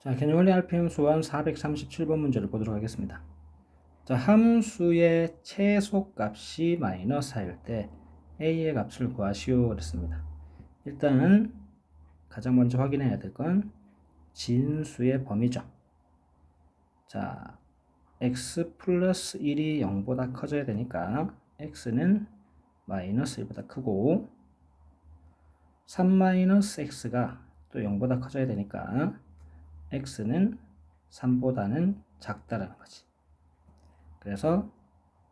자, 개념원리 RPM 수완 437번 문제를 보도록 하겠습니다. 자, 함수의 최소값이 마이너스 4일 때 a의 값을 구하시오 그랬습니다. 일단은 가장 먼저 확인해야 될 건 진수의 범위죠. 자, x 플러스 1이 0보다 커져야 되니까 x는 마이너스 1보다 크고 3 마이너스 x가 또 0보다 커져야 되니까 x는 3보다는 작다라는 거지. 그래서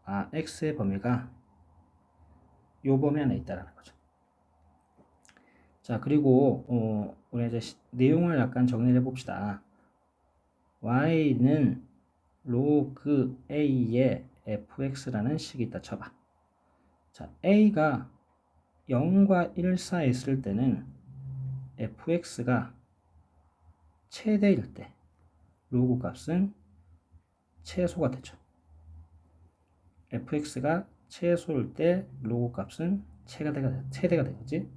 아 x의 범위가 요 범위 안에 있다라는 거죠. 자 그리고 어, 우리 이제 시, 내용을 약간 정리해 봅시다. y는 로그 a의 fx라는 식이 있다 쳐봐. 자 a가 0과 1 사이에 있을 때는 fx가 최대일 때 로그 값은 최소가 되죠. fx가 최소일 때 로그 값은 최대가, 최대가 되겠지.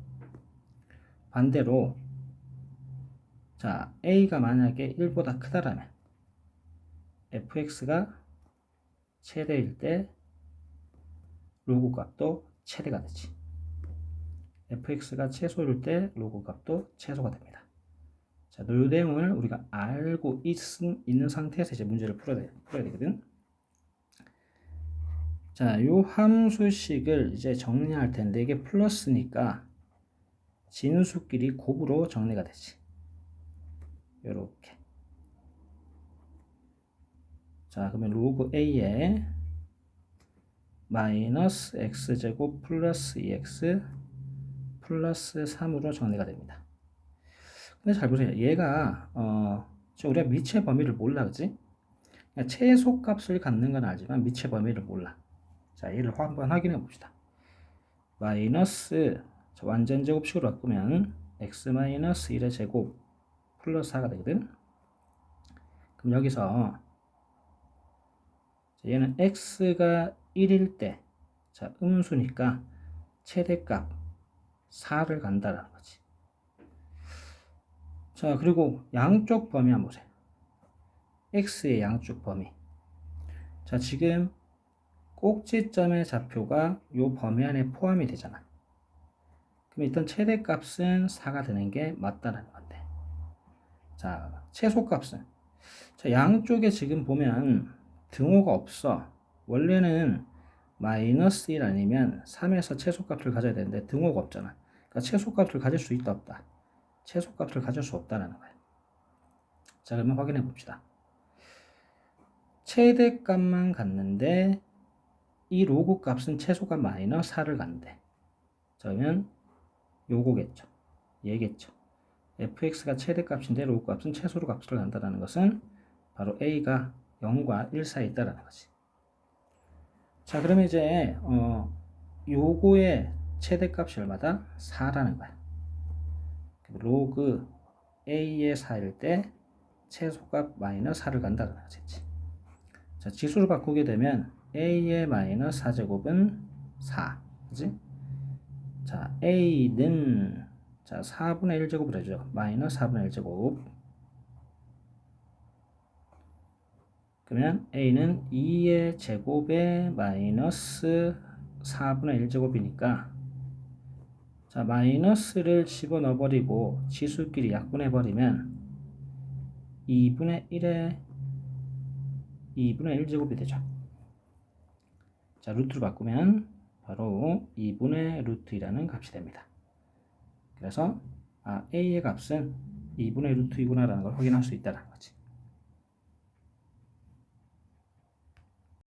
반대로 자 a가 만약에 1보다 크다라면 fx가 최대일 때 로그 값도 최대가 되지. fx가 최소일 때 로그 값도 최소가 됩니다. 자, 이 내용을 우리가 알고 있, 있는 상태에서 이제 문제를 풀어야, 풀어야 되거든. 자, 요 함수식을 이제 정리할 텐데 이게 플러스니까 진수끼리 곱으로 정리가 되지. 요렇게. 자, 그러면 로그 a에 마이너스 x제곱 플러스 2x 플러스 3으로 정리가 됩니다. 근데 잘 보세요. 얘가 어, 우리가 미치의 범위를 몰라, 그지? 그러니까 최소값을 갖는 건 알지만 미치의 범위를 몰라. 자, 얘를 한번 확인해 봅시다. 마이너스 완전 제곱식으로 바꾸면 x 마이너스 1의 제곱 플러스 4가 되거든. 그럼 여기서 얘는 x가 1일 때, 자, 음수니까 최대값 4를 간다라는 거지. 자, 그리고 양쪽 범위 한번 보세요. x의 양쪽 범위. 자, 지금 꼭지점의 좌표가 요 범위 안에 포함이 되잖아. 그럼 일단 최대값은 4가 되는 게 맞다라는 건데. 자, 최소값은. 자, 양쪽에 지금 보면 등호가 없어. 원래는 마이너스 1 아니면 3에서 최소값을 가져야 되는데 등호가 없잖아. 그러니까 최소값을 가질 수 있다 없다. 최소값을 가질 수 없다는 거예요. 자, 그러면 확인해 봅시다. 최대값만 갔는데 이 로그 값은 최소값 마이너스 4를 간대. 자, 그러면 요거겠죠. 얘겠죠. fx가 최대값인데 로그 값은 최소로 값을 간다는 것은 바로 a가 0과 1 사이에 있다라는 거지. 자, 그러면 이제 어 요거의 최대값이 얼마다? 4라는 거야. 로그 a의 4일 때 최소값 마이너스 4를 간다는 거지. 자, 지수를 바꾸게 되면 a의 마이너스 4제곱은 4. 그지? 자, a는 자, 4분의 1제곱을 해줘. 마이너스 4분의 1제곱. 그러면 a는 2의 제곱에 마이너스 4분의 1제곱이니까 자, 마이너스를 집어넣어 버리고 지수끼리 약분해 버리면 2분의 1에 2분의 1제곱이 되죠. 자, 루트로 바꾸면 바로 2분의 루트 2라는 값이 됩니다. 그래서 아, a의 값은 2분의 루트 2구나라는 걸 확인할 수 있다는 거지.